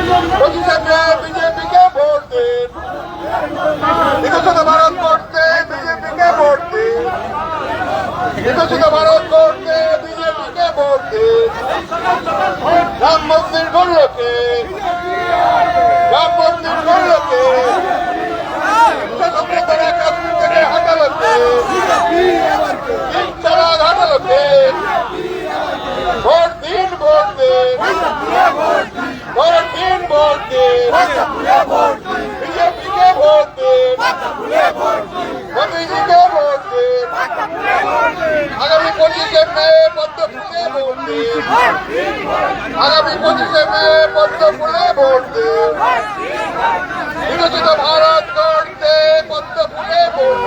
পঁচিশে বিজেপিকে ভোট দিন বিকশিত ভারত করতে বিজেপিকে ভোট দিন বিকশিত ভারত করতে বিজেপিকে ভোট দিন রাম মন্দির গড়লকে রাম মন্দির গড়লকে তারা কাশ্মীর থেকে হাঁটালোকে তারা হাঁটালোকে ভোট দিন ভোট দিন আগামী পঁচিশে মে পদ্ম ফুলে ভোট আগামী পঁচিশে মে পদ্ম ফুলে ভোট ভারত গড়তে পদ্ম ফুলে ভোট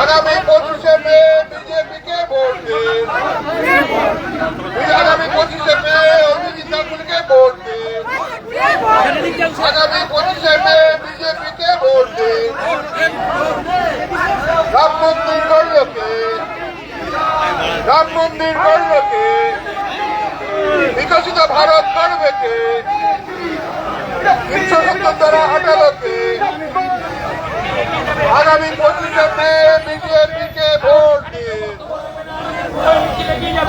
আগামী পঁচিশে মে বিজেপিকে ভোট আগামী পঁচিশে আগামী মে বিজেপিকে ভোট দিন। রাম মন্দির গড়লকে, রাম মন্দির গড়লকে, বিকশিত ভারত গড়বে কে তিনশো সত্তর দ্বারা হাঁটালোকে আগামী পঁচিশে মে বিজেপিকে ভোট দিন।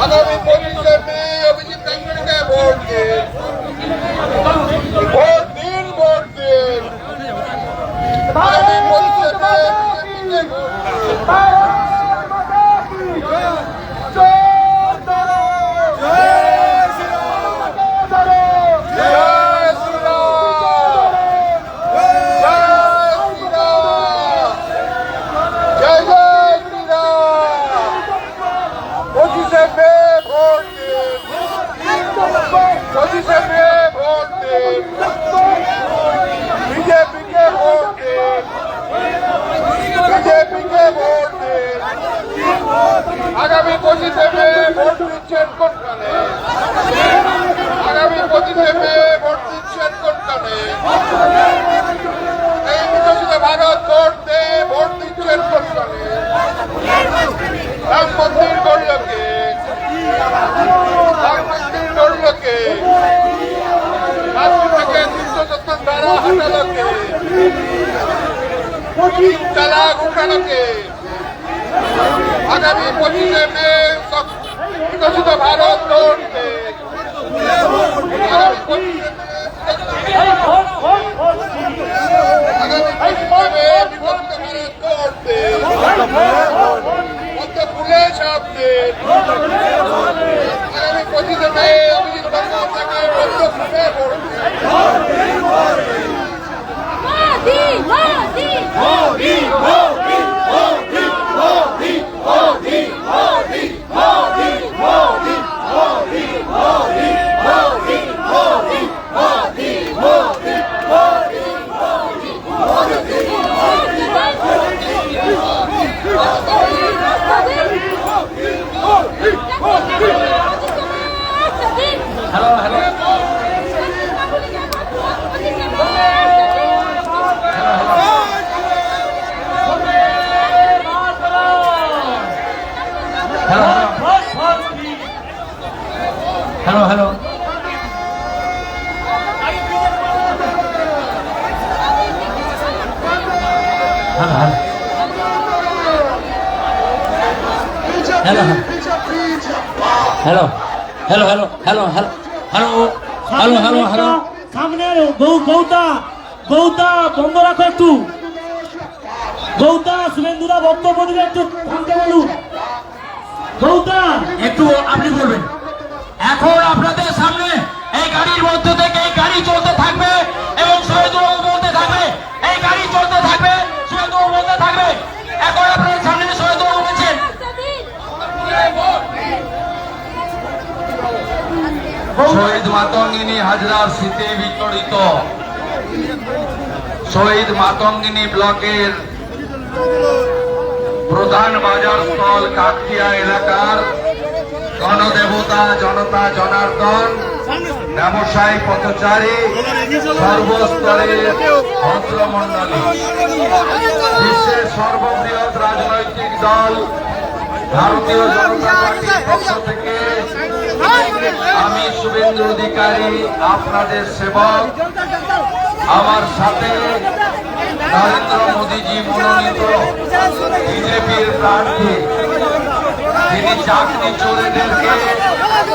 আগামী পঁচিশে মে অভিজিৎ ঠাকুরকে ভোট দিন। ভোট দিন আগামী পঁচিশে মে বিজেপিকে ভোট দিন জয় শ্রীরাম জয় শ্রীরাম জয় জয় শ্রীরাম পঁচিশে মে ভোট দিন পঁচিশে মে ভোট দিন বিজেপিকে ভোট দিন বিজেপিকে ভোট দিন আগামী পঁচিশে মে ভোট দিচ্ছেন কোনখানে আগামী পঁচিশে মে ভোট দিচ্ছেন কোনখানে এই বিকশিত ভারত করতে ভোট দিচ্ছেন কোনখানে রাম মন্দির গড়লকে রাম মন্দির গড়লকে কাশ্মীর থেকে তিনশো সত্তর ধারা হাঁটালোকে তিন তালাক উঠানোকে আগামী পঁচিশে মে সব- বিকশিত ভারত করতে আগামী পঁচিশে মে আগামী পঁচিশে মে বিকশিত ভারত করতে পদ্ম ফুলে সামনে আগামী পঁচিশে মে অভিজিৎ বন্দ্যোপাধ্যায়কে পদ্ম ফুলে vote Modi Modi hello hello hello hello hello hello hello hello hello hello hello hello hello hello সামনে বউ গৌতা গৌতা বন্ধ রাখো একটু। গৌতা শুভেন্দুরা বক্তব্য দিবে একটু থামতে বলুন। গৌতা। একটু আপনি বলবেন এখন আপনাদের সামনে এই গাড়ির মধ্য থেকে এই গাড়ি চলতে থাকবে এবং শহীদুল বলতে থাকবে এই গাড়ি চলতে থাকবে শহীদুল বলতে থাকবে এখন আপনাদের সামনে শহীদুল বলছেন শহীদ মাতঙ্গিনী হাজরার স্মৃতি বিতরিত। শহীদ মাতঙ্গিনী ব্লকের প্রধান বাজার স্থল কাকটিয়া এলাকার গণদেবতা জনতা জনার্দন, ব্যবসায়ী পথচারী, সর্বস্তরের ভদ্রমণ্ডলী। বিশ্বের সর্ববৃহৎ রাজনৈতিক দল ভারতীয় জনতা পার্টির পক্ষ থেকে আমি শুভেন্দু অধিকারী, আপনাদের সেবক। আমার সাথে নরেন্দ্র মোদীজি মনোনীত বিজেপির প্রার্থী। তিনি চাকরি চোরেদেরকে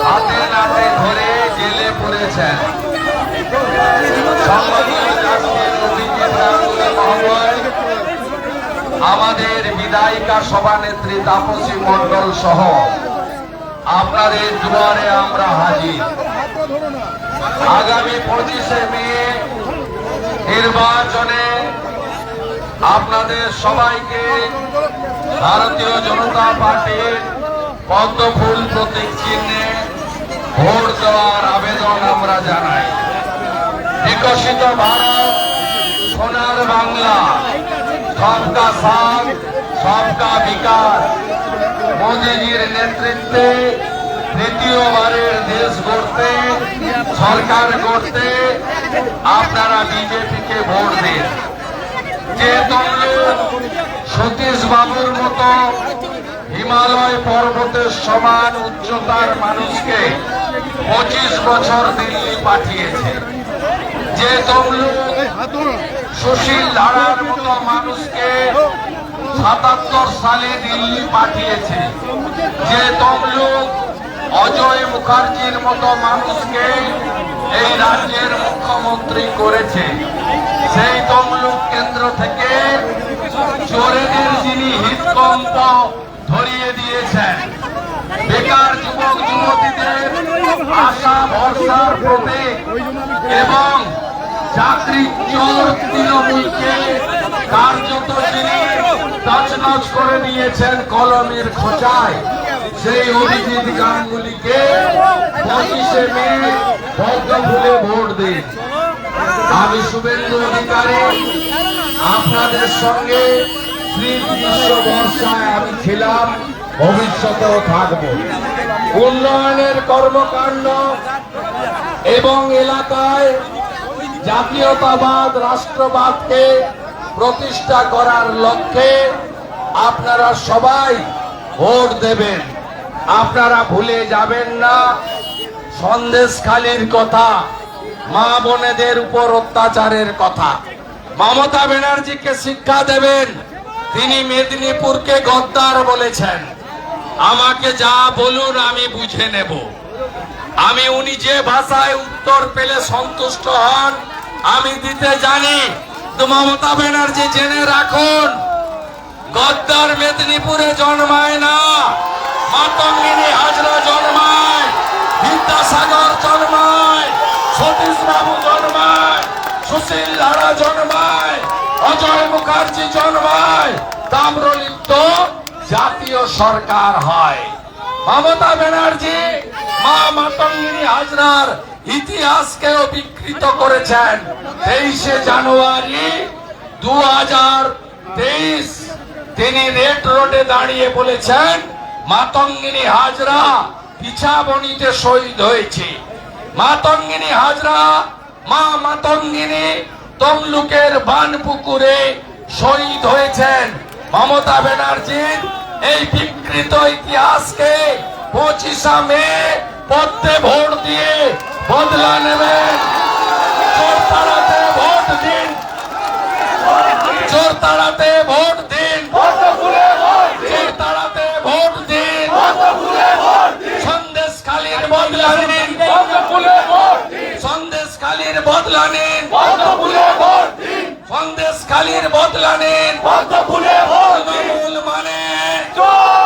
হাতে নাতে ধরে জেলে পড়েছেন। আমাদের বিধায়িকা সভানেত্রী তাপসী মণ্ডল সহ আপনাদের দুয়ারে আমরা হাজির। আগামী পঁচিশে মে নির্বাচনে আপনাদের সবাইকে ভারতীয় জনতা পার্টির পদ্মফুল প্রতীক চিহ্নে ভোট দেওয়ার আবেদন আমরা জানাই। বিকশিত ভারত, সোনার বাংলা, সবকা সাথ, সবকা বিকাশ। মোদীজির নেতৃত্বে তৃতীয়বারের দেশ গড়তে, সরকার গড়তে আপনারা বিজেপিকে ভোট দিন। যে তমলুক সতীশ বাবুর মতো হিমালয় পর্বতের সমান উচ্চতার মানুষকে পঁচিশ বছর দিল্লি পাঠিয়েছে। যে তমলুক সুশীল ধারার মতো মানুষকে সাতাত্তর সালে দিল্লি পাঠিয়েছে। যে তমলুক অজয় মুখার্জির মতো মানুষকে এই রাজ্যের মুখ্যমন্ত্রী করেছে। সেই তমলুক কেন্দ্র থেকে চোরেদের যিনি হৃদকম্প ধরিয়ে দিয়েছেন, বেকার যুবক যুবতীদের আশা ভরসার প্রতীক এবং চাকরি চোর তৃণমূলকে কার্যত যিনি তছনছ করে দিয়েছেন কলমের খোঁচায়, সেই অভিজিৎ গাঙ্গুলিকে পঁচিশে মে পদ্মফুলে ভোট দিন। আমি শুভেন্দু অধিকারী, আপনাদের সঙ্গে শ্রী গ্রীষ্ম বর্ষায় আমি ছিলাম, ভবিষ্যতেও থাকব। উন্নয়নের কর্মকাণ্ড এবং এলাকায় জাতীয়তাবাদ রাষ্ট্রবাদকে প্রতিষ্ঠা করার লক্ষ্যে আপনারা সবাই ভোট দেবেন। আপনারা ভুলে যাবেন না, সন্দেশখালির কথা, মা বোনেদের উপর অত্যাচারের কথা। মমতা ব্যানার্জিকে শিক্ষা দেবেন, তিনি মেদিনীপুরকে গদ্দার বলেছেন। আমাকে যা বলুন আমি বুঝে নেব। আমি উনি যে ভাষায় উত্তর পেলে সন্তুষ্ট হন আমি দিতে জানি। তো মমতা ব্যানার্জি জেনে রাখুন। গদ্দার মেদিনীপুরে জন্মায় না। মাতঙ্গিনী হাজরা জন্মায়। বিদ্যাসাগর জন্মায়। সতীশ বাবু জন্মায়। সুশীল লাড়া জন্মায়। অজয় মুখার্জি জন্মায়। তাম্রলিপ্ত জাতীয় সরকার হয়। মমতা ব্যানার্জি, মা মাতঙ্গিনী হাজরার ইতিহাসকেও বিকৃত করেছেন। তেইশে জানুয়ারি দু হাজার তেইশ, তিনি রেড রোডে দাঁড়িয়ে বলেছেন, মাতঙ্গিনী হাজরা পিছাবনিতে শহীদ হয়েছে। মাতঙ্গিনী হাজরা, মা মাতঙ্গিনী তমলুকের বানপুকুরে শহীদ হয়েছেন। মমতা ব্যানার্জির এই বিকৃত ইতিহাসকে পঁচিশা মে পদ্মে ভোট দিয়ে বদলা নেবেন চোর তাড়াতে ভোট দিন। চোর তাড়াতে ভোট দিন। চোর তাড়াতে ভোট দিন। সন্দেশ খালির বদলা নিন। সন্দেশ খালির বদলা নিন। সন্দেশ খালির বদলা নিন। তৃণমূল মানে চোর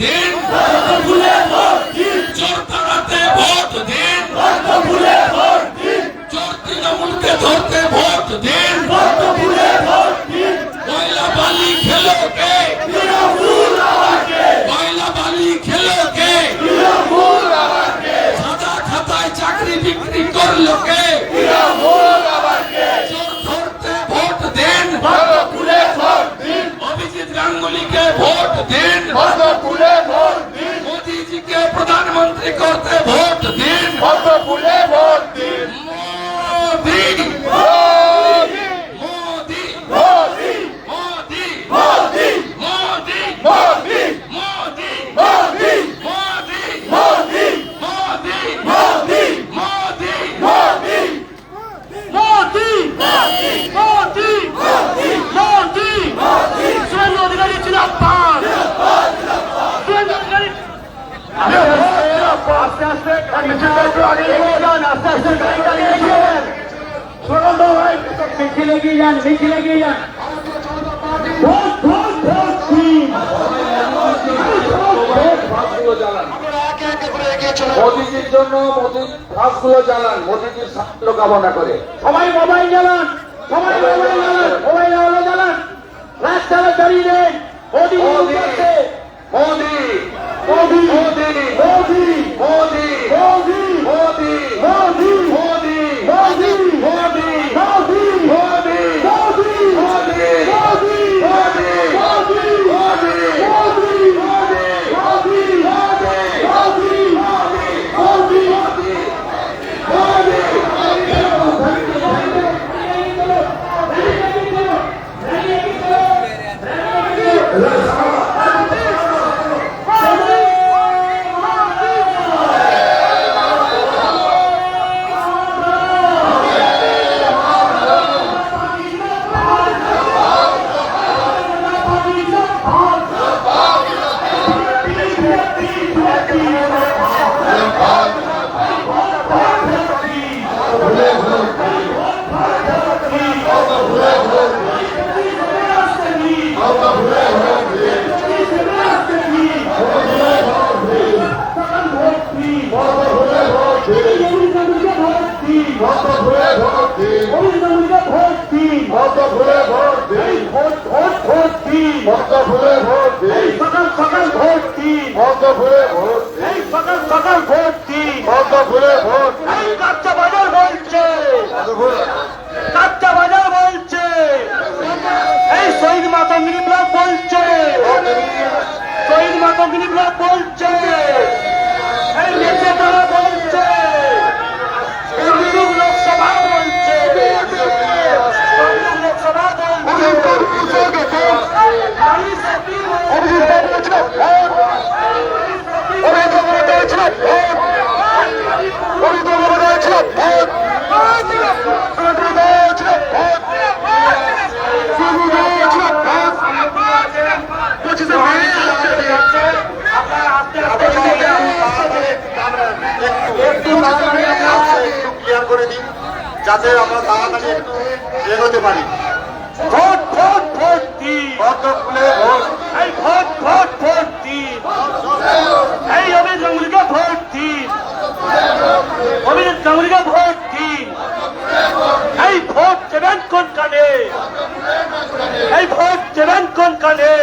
Yeah. এগিয়ে যান মিছিল এগিয়ে যান। দিন মোদিজির জন্য মোদি ঘাসগুলো জ্বালান মোদিজির সাফল্য কামনা করে। সবাই মোবাইল জ্বালান সবাই মোবাইল জ্বালান মোবাইল আলো জ্বালান। রাস্তায় দাঁড়িয়ে। মোদি মোদি মোদি মোদি। মোদি। ভোট ভুলে ভোট এই সকাল সকাল ভোট দিন। ভোট ভুলে ভোট এই কাচ্চা বাজার বলছে। কাচ্চা বাজার বলছে। এই শহীদ মাতঙ্গিনী ব্লক বলছে। শহীদ মাতঙ্গিনী ব্লক বলছে। এই নেতা তারা বলছে। লোকসভা বলছে। লোকসভা বলছে। নারী শক্তি বলছে। যাতে আমরা তাড়াতাড়ি বেরোতে পারি কোন কানে। এই ভোট দেবেন কোন। কানে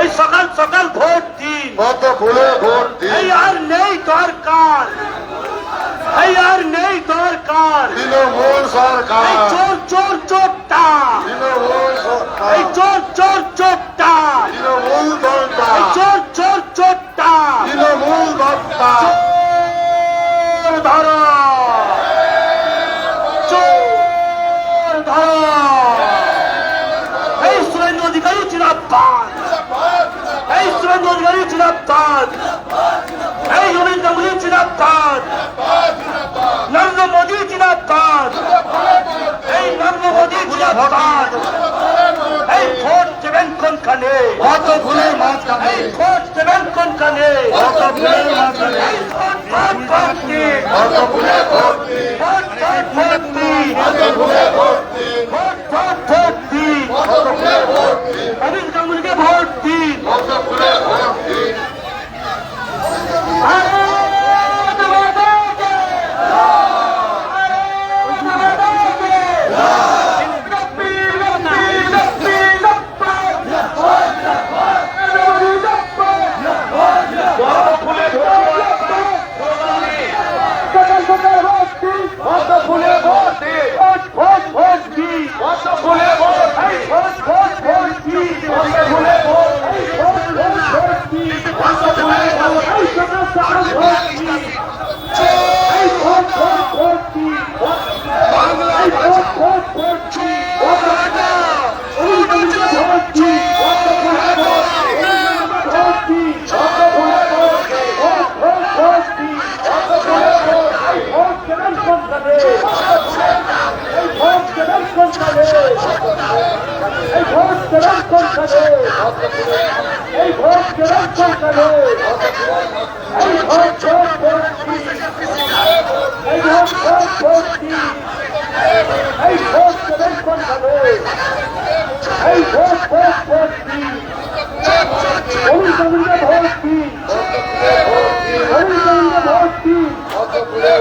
এই সকাল সকাল ভোট দিন। ভোট খুলে ভোট দিন। এই আর নেই দরকার। এই আর নেই দরকার। তৃণমূল এই সরকার চোর চোর চোরটা। তৃণমূল সরকার। এই চোর চোর চোরটা। তৃণমূল দলটা। এই চোর চোর চোরটা। তৃণমূল দলটা। চোর ধরো এই সুরেন্দ্র অধিকারী জিরাবাদ এই সুরেন্দ্র অধিকারী জিরাবাদ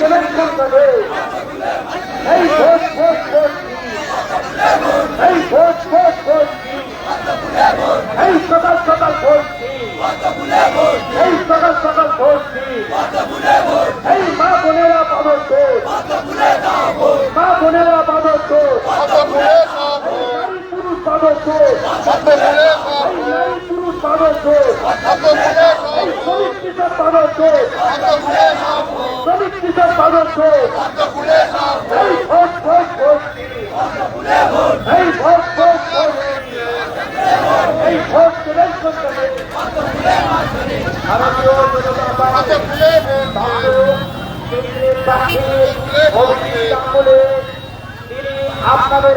সিলেকশন দেবে এই ভোট ভোট ভোট এই ভোট ভোট ভোট এই সকাল সকাল ভোট এই সকাল সকাল ভোট এই মা বোনেরা পাবো মা বোনেরা পাবো পুরুষ পাবো মানুষকে শ্রমিক কৃষক মানুষকে শ্রমিক কৃষক মানুষকে এই ভোট ভোট ভোট এই ভোট ভোট আপনাদের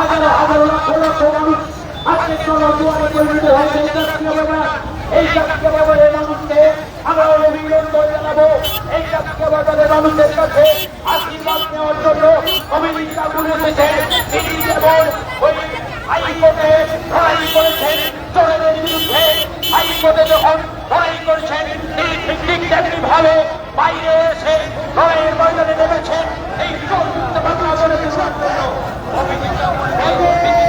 হাজারো হাজারো, লক্ষ লক্ষ মানুষ আজকে সবার দুয়ারে পরিণত হয়েছে। এই জাতীয় ব্যাপার এই জাতীয় ব্যাপারের মানুষকে আমরা অভিনন্দন জানাব। এই জাতীয় ব্যাপারের মানুষের কাছে আশীর্বাদ নেওয়ার জন্য অভিনেতা গুলো এসেছে। তিনি যেমন ওই হাইকোর্টে লড়াই করেছেন, চোরেদের বিরুদ্ধে হাইকোর্টে যখন লড়াই করেছেন, তিনি ঠিক ঠিক ভাবে বাইরে এসে লড়াইয়ের ময়দানে নেমেছেন। এই চোর বাংলা করে Obrigado.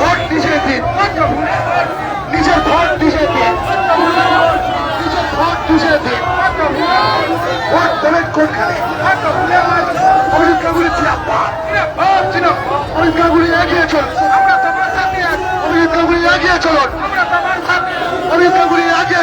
ভোট নিজে দিন। নিজের ভোট নিজে দিন। নিজের ভোট নিজে দিন। ভোট দেবেন কোনখানে? অমিত গাঙ্গুলি চিরাপ্পা অমিত গাঙ্গুলি এগিয়ে চলুন। অমিত গাঙ্গুলি এগিয়ে চলুন। অমিত গাঙ্গুলি এগিয়ে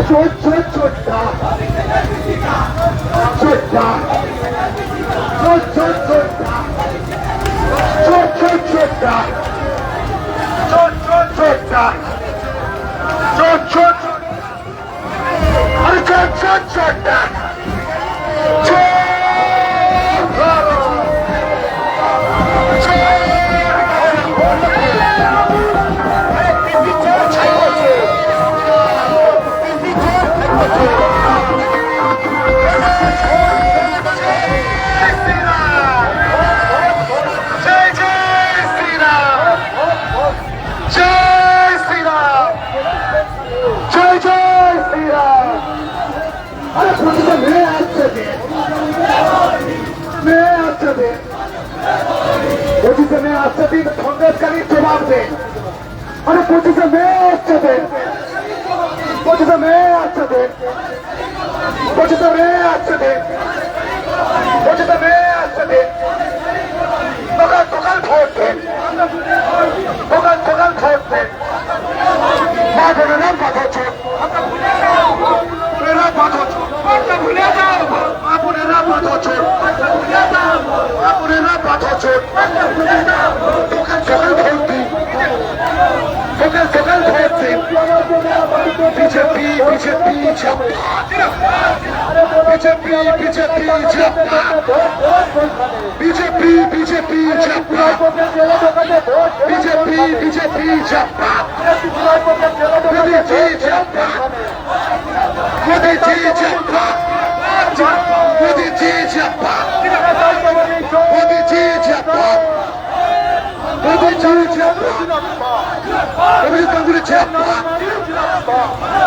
ছোট ছোটটা ছোট ছোট ছোটটা ছোট ছোট ছোটটা বন্ধু দোকান দোকান খাওয়াচ্ছেন মা বোনেরার কথা হচ্ছে বোনেরার কথা হচ্ছে মা বোনেরা কথা হচ্ছে মা বোনেরা কথা হচ্ছে দোকান দোকান খাওয়াচ্ছি দোকান দোকান খাওয়াচ্ছি পিছে পিছে ছাপ্পা বিজেপি বিজেপি ছাপ্পা BJP BJP, BJP, Japá. BJP, BJP, Japá. BJP, Japá. BJP, Japá. BJP, Japá. BJP, Japá. BJP, Japá.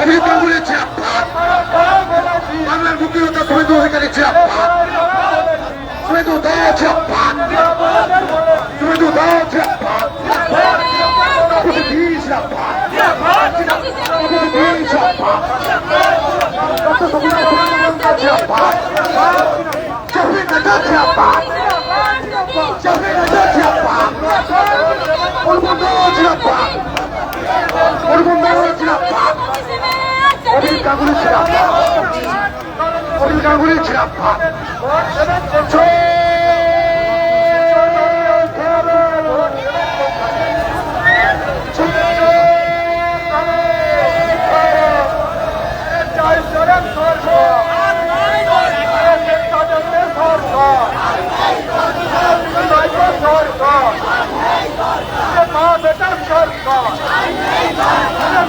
BJP, p Ganguly ছিলাম অনিল গাঙ্গুলি ছিলাম মা বেটার সরকার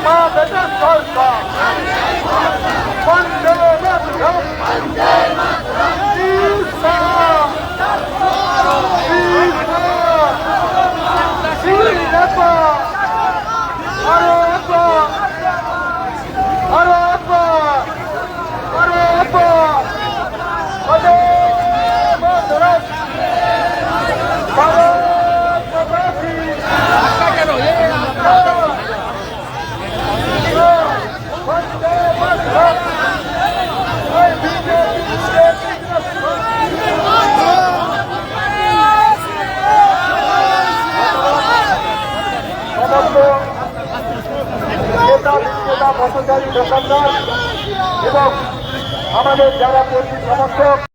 মা বেটার সরকার পথচারী দোকানদার এবং আমাদের যারা কর্মী সমর্থক